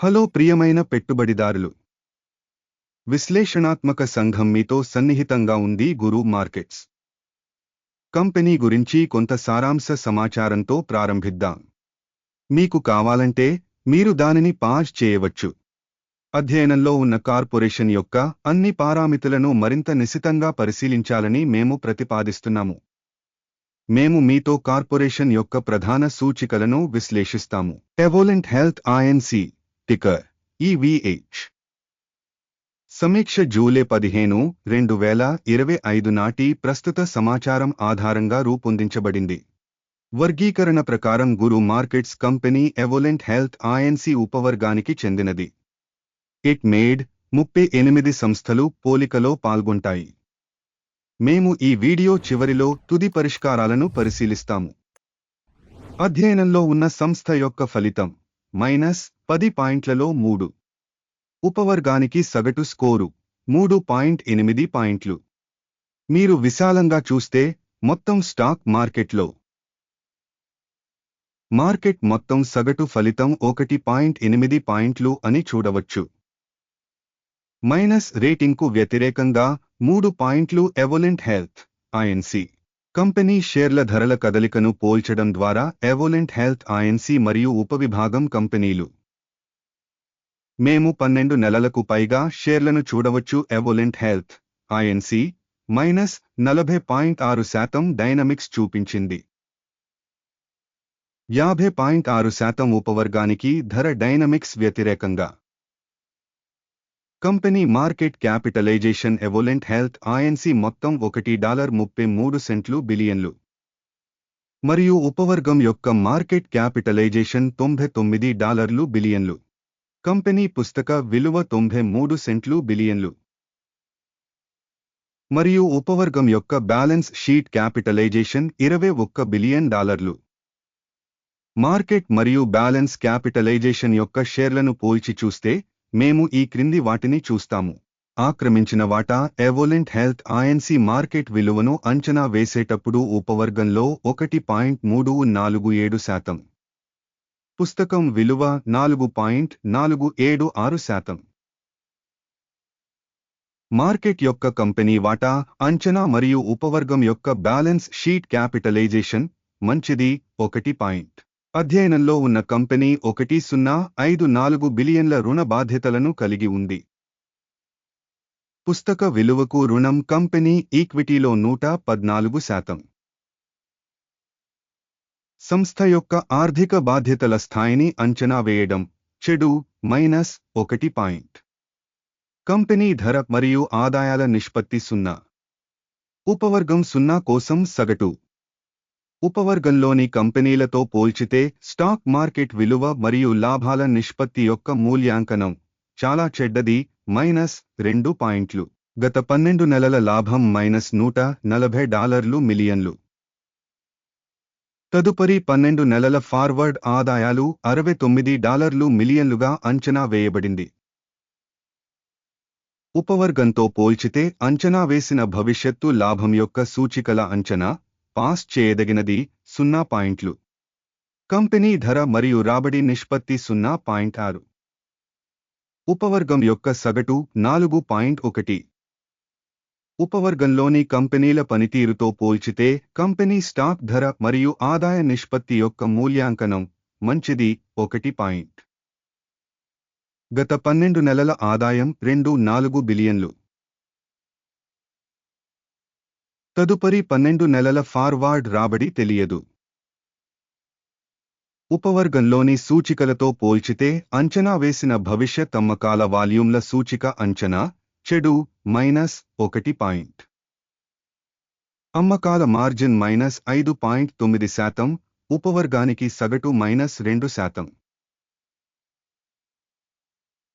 Hello ప్రియమైన పెట్టుబడిదారులు. విశ్లేషణాత్మక సంఘం మీతో సన్నిహితంగా ఉంది గురు మార్కెట్స్. కంపెనీ గురించి కొంత సారాంశ సమాచారంతో ప్రారంభిద్దాం. మీకు కావాలంటే మీరు దానిని పాజ్ చేయవచ్చు. అధ్యయనంలో ఉన్న కార్పొరేషన్ యొక్క అన్ని పారామితులను మరింత నిశితంగా పరిశీలించాలని మేము ప్రతిపాదిస్తున్నాము. మేము మీతో కార్పొరేషన్ యొక్క ప్రధాన సూచికలను విశ్లేషిస్తాము. Evolent Health INC ticker EVH సమీక్ష జూలై పదిహేను రెండు వేల ఇరవై ఐదు నాటి ప్రస్తుత సమాచారం ఆధారంగా రూపొందించబడింది. వర్గీకరణ ప్రకారం Guru Markets company Evolent Health Inc ఉపవర్గానికి చెందినది. ఇట్ మేడ్ ముప్పై ఎనిమిది సంస్థలు పోలికలో పాల్గొంటాయి. మేము ఈ వీడియో చివరిలో తుది పరిష్కారాలను పరిశీలిస్తాము. అధ్యయనంలో ఉన్న సంస్థ యొక్క ఫలితం. మైనస్ పది పాయింట్లలో మూడు. ఉపవర్గానికి సగటు స్కోరు మూడు పాయింట్ ఎనిమిది పాయింట్లు. మీరు విశాలంగా చూస్తే మొత్తం స్టాక్ మార్కెట్లో. మార్కెట్ మొత్తం సగటు ఫలితం ఒకటి పాయింట్ ఎనిమిది పాయింట్లు అని చూడవచ్చు. మైనస్ రేటింగ్కు వ్యతిరేకంగా మూడు పాయింట్లు ఎవలెంట్ హెల్త్ ఐఎన్సీ కంపెనీ షేర్ల ధరల కదలికను పోల్చడం ద్వారా ఎవోలెంట్ హెల్త్ ఐఎన్సీ మరియు ఉపవిభాగం కంపెనీలు. మేము పన్నెండు నెలలకు పైగా షేర్లను చూడవచ్చు ఎవోలెంట్ హెల్త్ ఐఎన్సీ మైనస్ నలభై పాయింట్ ఆరు శాతం డైనమిక్స్ చూపించింది. యాభై పాయింట్ ఆరు శాతం ఉపవర్గానికి ధర డైనమిక్స్ వ్యతిరేకంగా. Company market capitalization Evolent Health Inc మొత్తం ఒకటి డాలర్ ముప్పై మూడు సెంట్లు బిలియన్లు. మరియు ఉపవర్గం యొక్క మార్కెట్ క్యాపిటలైజేషన్ తొంభై తొమ్మిది డాలర్లు బిలియన్లు. కంపెనీ పుస్తక విలువ తొంభై మూడు సెంట్లు బిలియన్లు. మరియు ఉపవర్గం యొక్క బ్యాలెన్స్ షీట్ క్యాపిటలైజేషన్ ఇరవై ఒక్క బిలియన్ డాలర్లు. మార్కెట్ మరియు బ్యాలెన్స్ క్యాపిటలైజేషన్ యొక్క షేర్లను పోల్చి చూస్తే మేము ఈ క్రింది వాటిని చూస్తాము. ఆక్రమించిన వాటా ఎవోలెంట్ హెల్త్ ఐఎన్సి మార్కెట్ విలువను అంచనా వేసేటప్పుడు ఉపవర్గంలో ఒకటి పాయింట్ మూడు నాలుగు ఏడు శాతం. పుస్తకం విలువ నాలుగు పాయింట్ నాలుగు ఏడు ఆరు శాతం. మార్కెట్ యొక్క కంపెనీ వాటా అంచనా మరియు ఉపవర్గం యొక్క బ్యాలెన్స్ షీట్ క్యాపిటలైజేషన్ మంచిది ఒకటి పాయింట్ అధ్యయనంలో ఉన్న కంపెనీ ఒకటి సున్నా ఐదు నాలుగు బిలియన్ల రుణ బాధ్యతలను కలిగి ఉంది. పుస్తక విలువకు రుణం కంపెనీ ఈక్విటీలో నూట పద్నాలుగు శాతం. సంస్థ యొక్క ఆర్థిక బాధ్యతల స్థాయిని అంచనా వేయడం చెడు మైనస్ ఒకటి పాయింట్. కంపెనీ ధర మరియు ఆదాయాల నిష్పత్తి సున్నా. ఉపవర్గం సున్నా కోసం సగటు. ఉపవర్గంలోని కంపెనీలతో పోల్చితే స్టాక్ మార్కెట్ విలువ మరియు లాభాల నిష్పత్తి యొక్క మూల్యాంకనం చాలా చెడ్డది మైనస్ రెండు పాయింట్లు. గత పన్నెండు నెలల లాభం మైనస్ నూట నలభై డాలర్లు మిలియన్లు. తదుపరి పన్నెండు నెలల ఫార్వర్డ్ ఆదాయాలు అరవై తొమ్మిది డాలర్లు మిలియన్లుగా అంచనా వేయబడింది. ఉపవర్గంతో పోల్చితే అంచనా వేసిన భవిష్యత్తు లాభం యొక్క సూచికల అంచనా పాస్ చేయదగినది సున్నా పాయింట్లు. కంపెనీ ధర మరియు రాబడి నిష్పత్తి సున్నా పాయింట్ ఆరు. ఉపవర్గం యొక్క సగటు నాలుగు పాయింట్ ఒకటి. ఉపవర్గంలోని కంపెనీల పనితీరుతో పోల్చితే కంపెనీ స్టాక్ ధర మరియు ఆదాయ నిష్పత్తి యొక్క మూల్యాంకనం మంచిది ఒకటి పాయింట్. గత పన్నెండు నెలల ఆదాయం రెండు నాలుగు బిలియన్లు. తదుపరి పన్నెండు నెలల ఫార్వార్డ్ రాబడి తెలియదు. ఉపవర్గంలోని సూచికలతో పోల్చితే అంచనా వేసిన భవిష్యత్ అమ్మకాల వాల్యూమ్ల సూచిక అంచనా చెడు మైనస్ ఒకటి పాయింట్. అమ్మకాల మార్జిన్ మైనస్ ఐదు పాయింట్ తొమ్మిది శాతం ఉపవర్గానికి సగటు మైనస్ రెండు శాతం.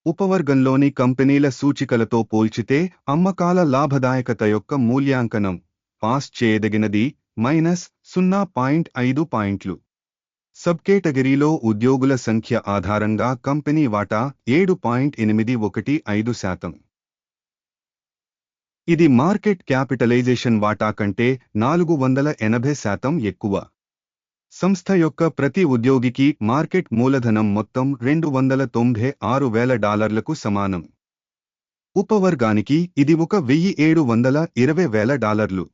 ఉపవర్గంలోని కంపెనీల సూచికలతో పోల్చితే అమ్మకాల లాభదాయకత యొక్క మూల్యాంకనం. పాస్ చేయదగినది మైనస్ సున్నా పాయింట్ ఐదు పాయింట్లు. సబ్ కేటగిరీలో ఉద్యోగుల సంఖ్య ఆధారంగా కంపెనీ వాటా ఏడు పాయింట్ ఎనిమిది ఒకటి ఐదు శాతం. ఇది మార్కెట్ క్యాపిటలైజేషన్ వాటా కంటే నాలుగు వందల ఎనభై శాతం ఎక్కువ. సంస్థ యొక్క ప్రతి ఉద్యోగికి మార్కెట్ మూలధనం మొత్తం రెండు వందల తొంభై ఆరు వేల డాలర్లకు సమానం. ఉపవర్గానికి ఇది ఒక వెయ్యి ఏడు వందల ఇరవై వేల డాలర్లు.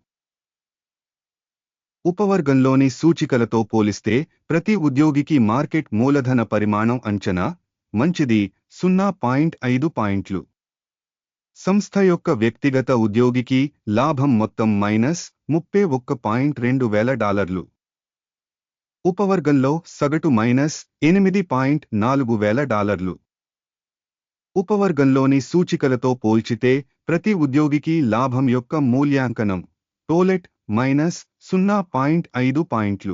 ఉపవర్గంలోని సూచికలతో పోలిస్తే ప్రతి ఉద్యోగికి మార్కెట్ మూలధన పరిమాణం అంచనా మంచిది సున్నా పాయింట్ ఐదు పాయింట్లు. సంస్థ యొక్క వ్యక్తిగత ఉద్యోగికి లాభం మొత్తం మైనస్ ముప్పై ఒక్క పాయింట్ రెండు వేల డాలర్లు. ఉపవర్గంలో సగటు మైనస్ ఎనిమిది పాయింట్ నాలుగు వేల డాలర్లు. ఉపవర్గంలోని సూచికలతో పోల్చితే ప్రతి ఉద్యోగికి లాభం యొక్క మూల్యాంకనం టోలెట్ మైనస్ సున్నా పాయింట్ ఐదు పాయింట్లు.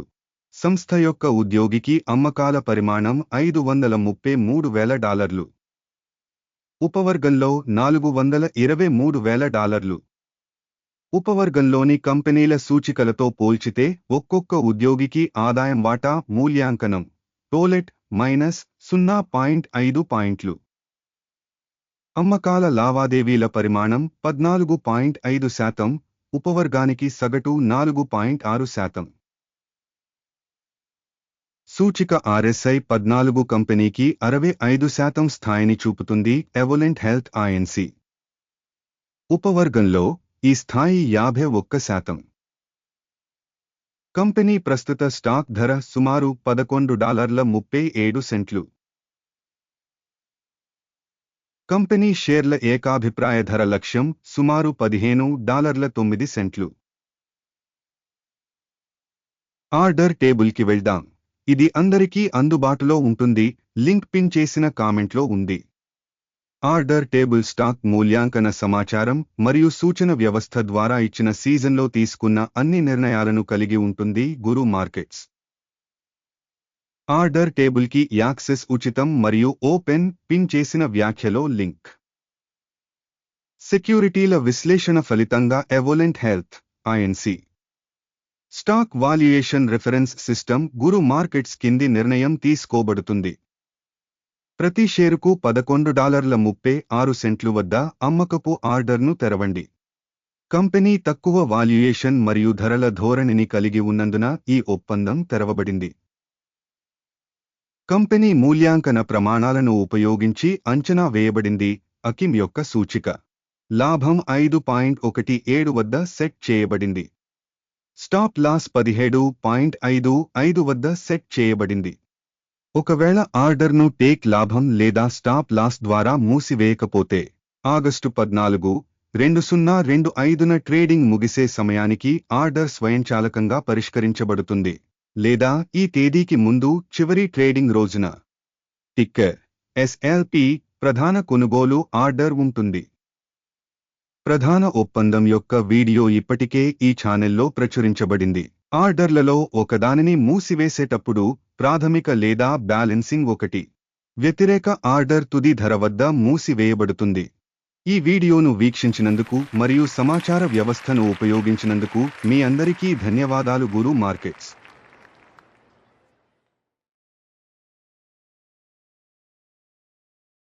సంస్థ యొక్క ఉద్యోగికి అమ్మకాల పరిమాణం ఐదు వందల ముప్పై మూడు వేల డాలర్లు. ఉపవర్గంలో నాలుగు వందల ఇరవై మూడు వేల డాలర్లు. ఉపవర్గంలోని కంపెనీల సూచికలతో పోల్చితే ఒక్కొక్క ఉద్యోగికి ఆదాయం వాటా మూల్యాంకనం టోలెట్ మైనస్ సున్నా పాయింట్ ఐదు పాయింట్లు. అమ్మకాల లావాదేవీల పరిమాణం పద్నాలుగు పాయింట్ ఐదు శాతం ఉపవర్గానికి సగటు నాలుగు పాయింట్ ఆరు శాతం. సూచిక ఆర్ఎస్ఐ పద్నాలుగు కంపెనీకి అరవై ఐదు శాతం స్థాయిని చూపుతుంది ఎవలెంట్ హెల్త్ ఐఎన్సి ఉపవర్గంలో ఈ స్థాయి యాభై ఒక్క శాతం. కంపెనీ ప్రస్తుత స్టాక్ ధర సుమారు పదకొండు డాలర్ల ముప్పై ఏడు సెంట్లు. కంపెనీ షేర్ల ఏకాభిప్రాయ ధర లక్ష్యం సుమారు పదిహేను డాలర్ల తొమ్మిది సెంట్లు. ఆర్డర్ టేబుల్కి వెళ్దాం. ఇది అందరికీ అందుబాటులో ఉంటుంది. లింక్ పిన్ చేసిన కామెంట్లో ఉంది. ఆర్డర్ టేబుల్ స్టాక్ మూల్యాంకన సమాచారం మరియు సూచన వ్యవస్థ ద్వారా ఇచ్చిన సీజన్లో తీసుకున్న అన్ని నిర్ణయాలను కలిగి ఉంటుంది గురు మార్కెట్స్. ఆర్డర్ టేబుల్కి యాక్సెస్ ఉచితం మరియు ఓపెన్ పిన్ చేసిన వ్యాఖ్యలో లింక్. సెక్యూరిటీల విశ్లేషణ ఫలితంగా Evolent Health Inc stock valuation reference system Guru Markets కింది నిర్ణయం తీసుకోబడుతుంది. ప్రతి షేరుకు పదకొండు డాలర్ల ముప్పై ఆరు సెంట్లు వద్ద అమ్మకపు ఆర్డర్ను తెరవండి. కంపెనీ తక్కువ వాల్యుయేషన్ మరియు ధరల ధోరణిని కలిగి ఉన్నందున ఈ ఒప్పందం తెరవబడింది. కంపెనీ మూల్యాంకన ప్రమాణాలను ఉపయోగించి అంచనా వేయబడింది. అకిమ్ యొక్క సూచిక. లాభం ఐదు పాయింట్ ఒకటి ఏడు వద్ద సెట్ చేయబడింది. స్టాప్ లాస్ పదిహేడు పాయింట్ ఐదు ఐదు వద్ద సెట్ చేయబడింది. ఒకవేళ ఆర్డర్ను టేక్ లాభం లేదా స్టాప్ లాస్ ద్వారా మూసివేయకపోతే ఆగస్టు పద్నాలుగు రెండు సున్నా రెండు ఐదున ట్రేడింగ్ ముగిసే సమయానికి ఆర్డర్ స్వయంచాలకంగా పరిష్కరించబడుతుంది. లేదా ఈ తేదీకి ముందు చివరి ట్రేడింగ్ రోజున. టిక్కర్ ఎస్ఎల్పి ప్రధాన కొనుగోలు ఆర్డర్ ఉంటుంది. ప్రధాన ఒప్పందం యొక్క వీడియో ఇప్పటికే ఈ ఛానెల్లో ప్రచురించబడింది. ఆర్డర్లలో ఒకదానిని మూసివేసేటప్పుడు ప్రాథమిక లేదా బ్యాలెన్సింగ్ ఒకటి. వ్యతిరేక ఆర్డర్ తుది ధర వద్ద మూసివేయబడుతుంది. ఈ వీడియోను వీక్షించినందుకు మరియు సమాచార వ్యవస్థను ఉపయోగించినందుకు మీ అందరికీ ధన్యవాదాలు గురు మార్కెట్స్.